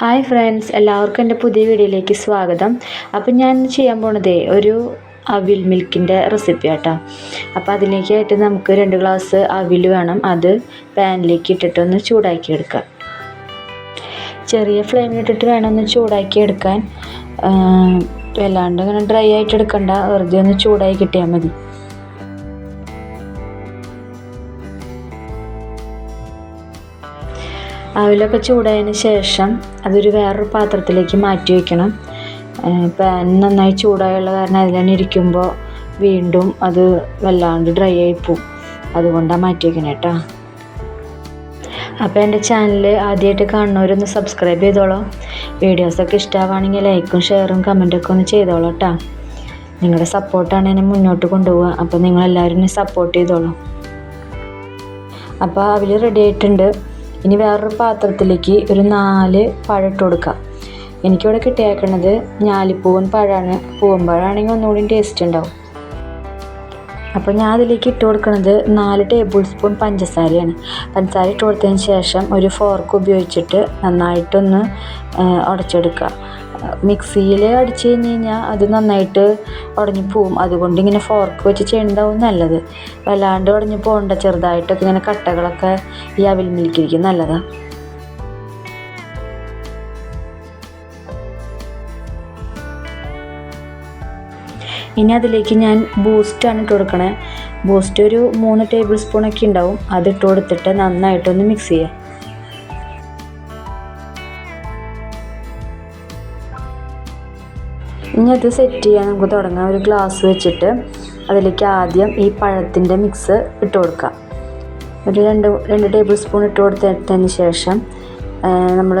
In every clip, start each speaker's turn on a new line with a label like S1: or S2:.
S1: Hi friends എല്ലാവർക്കും എന്റെ പുതിയ വീഡിയോയിലേക്ക് സ്വാഗതം. അപ്പം ഞാൻ ചെയ്യാൻ പോണതേ ഒരു അവിൽ മിൽക്കിന്റെ റെസിപ്പി ആട്ടോ. അപ്പോൾ അതിലേക്കായിട്ട് നമുക്ക് രണ്ട് ഗ്ലാസ് അവിൽ വേണം. അത് പാനിലേക്ക് ഇട്ടിട്ടൊന്ന് ചൂടാക്കി എടുക്കാം. ചെറിയ ഫ്ലെയിമിലിട്ടിട്ട് വേണം ഒന്ന് ചൂടാക്കി എടുക്കാൻ. വല്ലാണ്ട് അങ്ങനെ ഡ്രൈ ആയിട്ട് എടുക്കണ്ട. വെറുതെ ഒന്ന് ചൂടായി കിട്ടിയാൽ മതി. അവിലൊക്കെ ചൂടായതിന് ശേഷം അതൊരു വേറൊരു പാത്രത്തിലേക്ക് മാറ്റി വയ്ക്കണം. പാൻ നന്നായി ചൂടായുള്ള കാരണം അതിൽ തന്നെ ഇരിക്കുമ്പോൾ വീണ്ടും അത് വല്ലാണ്ട് ഡ്രൈ ആയി പോവും. അതുകൊണ്ടാണ് മാറ്റി വയ്ക്കണേ കേട്ടോ. അപ്പോൾ എന്റെ ചാനൽ ആദ്യമായിട്ട് കാണുന്നവരൊന്ന് സബ്സ്ക്രൈബ് ചെയ്തോളൂ. വീഡിയോസൊക്കെ ഇഷ്ടമാവുകയാണെങ്കിൽ ലൈക്കും ഷെയറും കമന്റൊക്കെ ഒന്ന് ചെയ്തോളൂ കേട്ടോ. നിങ്ങളുടെ സപ്പോർട്ടാണ് എന്നെ മുന്നോട്ട് കൊണ്ടുപോവുക. അപ്പോൾ നിങ്ങളെല്ലാവരും സപ്പോർട്ട് ചെയ്തോളൂ. അപ്പോൾ അവർ റെഡി ആയിട്ടുണ്ട്. ഇനി വേറൊരു പാത്രത്തിലേക്ക് ഒരു നാല് പഴം ഇട്ട് കൊടുക്കാം. എനിക്കിവിടെ കിട്ടിയേക്കണത് ഞാലിപ്പൂവൻ പഴമാണ്. പൂവൻ പഴമാണെങ്കിൽ ഒന്നുകൂടി ടേസ്റ്റ് ഉണ്ടാവും. അപ്പോൾ ഞാൻ അതിലേക്ക് ഇട്ട് കൊടുക്കുന്നത് നാല് ടേബിൾ സ്പൂൺ പഞ്ചസാരയാണ്. പഞ്ചസാര ഇട്ട് കൊടുത്തതിന് ശേഷം ഒരു ഫോർക്ക് ഉപയോഗിച്ചിട്ട് നന്നായിട്ടൊന്ന് ഉടച്ചെടുക്കുക മിക്സിയിൽ അടിച്ച് കഴിഞ്ഞ് കഴിഞ്ഞാൽ അത് നന്നായിട്ട് ഉടഞ്ഞു പോവും അതുകൊണ്ട് ഇങ്ങനെ ഫോർക്ക് വെച്ച് ചെയ്യണതാവും നല്ലത്. വല്ലാണ്ട് ഉടഞ്ഞു പോകണ്ട ചെറുതായിട്ടൊക്കെ ഇങ്ങനെ കട്ടകളൊക്കെ ഈ അവിൽ മിൽക്കിരിക്കും നല്ലതാണ് ഇനി അതിലേക്ക് ഞാൻ ബൂസ്റ്റാണ് ഇട്ട് കൊടുക്കണേ. ബൂസ്റ്റ് ഒരു മൂന്ന് ടേബിൾ സ്പൂണൊക്കെ ഉണ്ടാവും. അത് ഇട്ട് കൊടുത്തിട്ട് നന്നായിട്ടൊന്ന് മിക്സ് ചെയ്യുക ഇനി അത് സെറ്റ് ചെയ്യാൻ നമുക്ക് തുടങ്ങാം. ഒരു ഗ്ലാസ് വെച്ചിട്ട് അതിലേക്ക് ആദ്യം ഈ പഴത്തിന്റെ മിക്സ് ഇട്ട് കൊടുക്കാം ഒരു രണ്ട് രണ്ട് ടേബിൾ സ്പൂൺ ഇട്ട് കൊടുത്തതിന് ശേഷം നമ്മൾ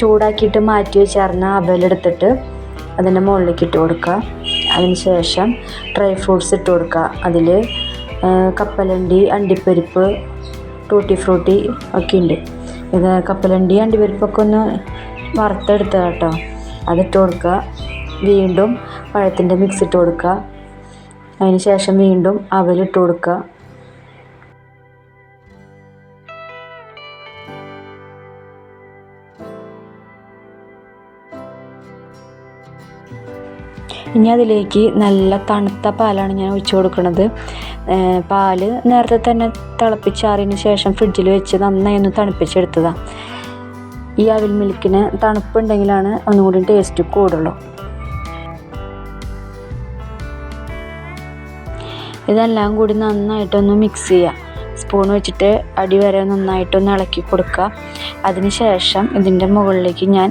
S1: ചൂടാക്കിയിട്ട് മാറ്റി വെച്ചാർന്ന അവലെടുത്തിട്ട് അതിന്റെ മുകളിലേക്ക് ഇട്ട് കൊടുക്കുക. അതിന് ശേഷം ഡ്രൈ ഫ്രൂട്ട്സ് ഇട്ട് കൊടുക്കുക. അതിൽ കപ്പലണ്ടി അണ്ടിപ്പരിപ്പ് ടൂട്ടി ഫ്രൂട്ടി ഒക്കെ ഉണ്ട് ഇത് കപ്പലണ്ടി അണ്ടിപ്പരിപ്പൊക്കെ ഒന്ന് വറുത്തെടുത്തത് കേട്ടോ അതിട്ട് കൊടുക്കുക. വീണ്ടും പഴത്തിന്റെ മിക്സ് ഇട്ട് കൊടുക്കുക. അതിന് ശേഷം വീണ്ടും അവലിട്ട് കൊടുക്കുക. ഇനി അതിലേക്ക് നല്ല തണുത്ത പാലാണ് ഞാൻ ഒഴിച്ചു കൊടുക്കുന്നത് പാൽ നേരത്തെ തന്നെ തിളപ്പിച്ചാറിന് ശേഷം ഫ്രിഡ്ജിൽ വെച്ച് നന്നായി ഒന്ന് തണുപ്പിച്ചെടുത്തതാണ് ഈ അവിൽ മിൽക്കിന് തണുപ്പുണ്ടെങ്കിലാണ് ഒന്നുകൂടി ടേസ്റ്റ് കൂടുള്ളൂ. ഇതെല്ലാം കൂടി നന്നായിട്ടൊന്ന് മിക്സ് ചെയ്യുക സ്പൂൺ വെച്ചിട്ട് അടി വരെ നന്നായിട്ടൊന്ന് ഇളക്കി കൊടുക്കുക അതിനുശേഷം ഇതിന്റെ മുകളിലേക്ക് ഞാൻ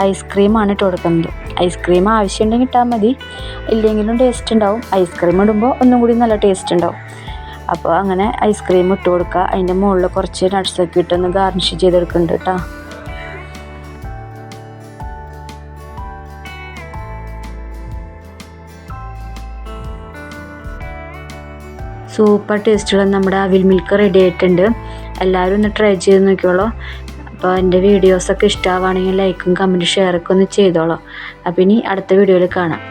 S1: ഐസ്ക്രീമാണ് ഇട്ട് കൊടുക്കുന്നത്. ഐസ്ക്രീം ആവശ്യമുണ്ടെങ്കിൽ ഇട്ടാൽ മതി. ഇല്ലെങ്കിലും ടേസ്റ്റ് ഉണ്ടാവും. ഐസ്ക്രീം ഇടുമ്പോൾ ഒന്നും കൂടി നല്ല ടേസ്റ്റ് ഉണ്ടാവും. അപ്പോൾ അങ്ങനെ ഐസ്ക്രീം ഇട്ട് കൊടുക്കുക അതിന്റെ മുകളിൽ കുറച്ച് നട്ട്സൊക്കെ ഇട്ടൊന്ന് ഗാർണിഷ് ചെയ്തെടുക്കുന്നുണ്ട് കേട്ടോ സൂപ്പർ ടേസ്റ്റുള്ള നമ്മുടെ അവിൽ മിൽക്ക് റെഡി ആയിട്ടുണ്ട്. എല്ലാവരും ഒന്ന് ട്രൈ ചെയ്ത് നോക്കിയോളൂ അപ്പോൾ എന്റെ വീഡിയോസൊക്കെ ഇഷ്ടമാവുകയാണെങ്കിൽ ലൈക്കും കമന്റും ഷെയറൊക്കെ ഒന്ന് ചെയ്തോളൂ. അപ്പോൾ ഇനി അടുത്ത വീഡിയോയിൽ കാണാം.